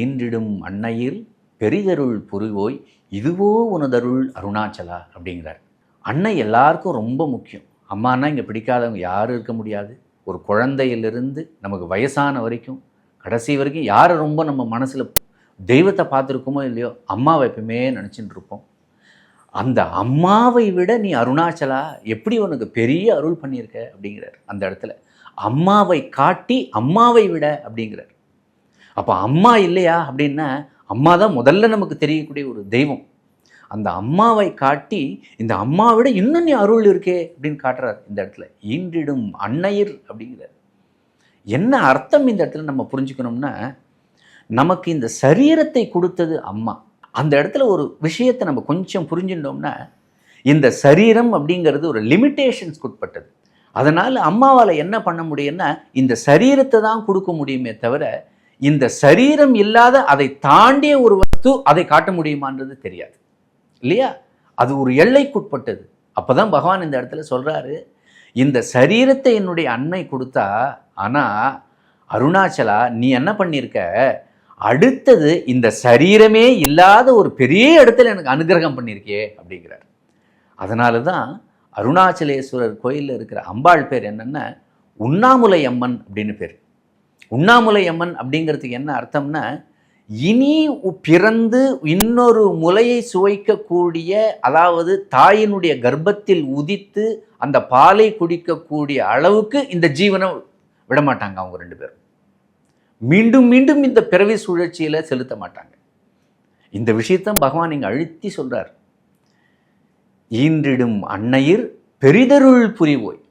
ஈன்றிடும் அன்னையில் பெரிதருள் புரிவோய் இதுவோ உனதருள் அருணாச்சலா அப்படிங்கிறார். அன்னை எல்லாருக்கும் ரொம்ப முக்கியம். அம்மானா இங்கே பிடிக்காதவங்க யாரும் இருக்க முடியாது. ஒரு குழந்தையிலிருந்து நமக்கு வயசான வரைக்கும் கடைசி வரைக்கும் யாரை ரொம்ப நம்ம மனசில் தெய்வத்தை பார்த்துருக்கோமோ இல்லையோ அம்மாவை எப்பவுமே நினச்சிட்டு இருப்போம். அந்த அம்மாவை விட நீ அருணாச்சலா எப்படி உனக்கு பெரிய அருள் பண்ணியிருக்க அப்படிங்கிறார் அந்த இடத்துல. அம்மாவை காட்டி அம்மாவை விட அப்படிங்கிறார். அப்போ அம்மா இல்லையா அப்படின்னா அம்மா தான் முதல்ல நமக்கு தெரியக்கூடிய ஒரு தெய்வம். அந்த அம்மாவை காட்டி இந்த அம்மாவை இன்னும் நீ அருள் இருக்கே அப்படின்னு காட்டுறார் இந்த இடத்துல. ஈன்றிடும் அன்னையர் அப்படிங்கிறார். என்ன அர்த்தம் இந்த இடத்துல நம்ம புரிஞ்சுக்கணும்னா நமக்கு இந்த சரீரத்தை கொடுத்தது அம்மா. அந்த இடத்துல ஒரு விஷயத்தை நம்ம கொஞ்சம் புரிஞ்சுட்டோம்னா இந்த சரீரம் அப்படிங்கிறது ஒரு லிமிட்டேஷன்ஸ்க்கு உட்பட்டது அதனால் அம்மாவால் என்ன பண்ண முடியும்னா இந்த சரீரத்தை தான் கொடுக்க முடியுமே தவிர இந்த சரீரம் இல்லாத அதை தாண்டிய ஒரு வஸ்து அதை காட்ட முடியுமான்றது தெரியாது. இல்லையா? அது ஒரு எல்லைக்குட்பட்டது. அப்போ தான் பகவான் இந்த இடத்துல சொல்கிறாரு இந்த சரீரத்தை என்னுடைய அன்னை கொடுத்தா ஆனால் அருணாச்சலா நீ என்ன பண்ணியிருக்க அடுத்தது இந்த சரீரமே இல்லாத ஒரு பெரிய இடத்துல எனக்கு அனுகிரகம் பண்ணியிருக்கே அப்படிங்கிறார். அதனால தான் அருணாச்சலேஸ்வரர் கோயிலில் இருக்கிற அம்பாள் பேர் என்னென்னா உண்ணாமுலை அம்மன் அப்படின்னு பேர். உண்ணாமுலை அம்மன் அப்படிங்கிறதுக்கு என்ன அர்த்தம்னா இனி பிறந்து இன்னொரு முலையை சுவைக்கக்கூடிய அதாவது தாயினுடைய கர்ப்பத்தில் உதித்து அந்த பாலை குடிக்கக்கூடிய அளவுக்கு இந்த ஜீவனை விடமாட்டாங்க அவங்க ரெண்டு பேரும். மீண்டும் மீண்டும் இந்த பிறவி சுழற்சியில் செலுத்த மாட்டாங்க. இந்த விஷயத்தான் பகவான் இங்கே அழுத்தி சொல்கிறார் ஈன்றிடும் அன்னையர் பெரிதருள் புரிவோய்.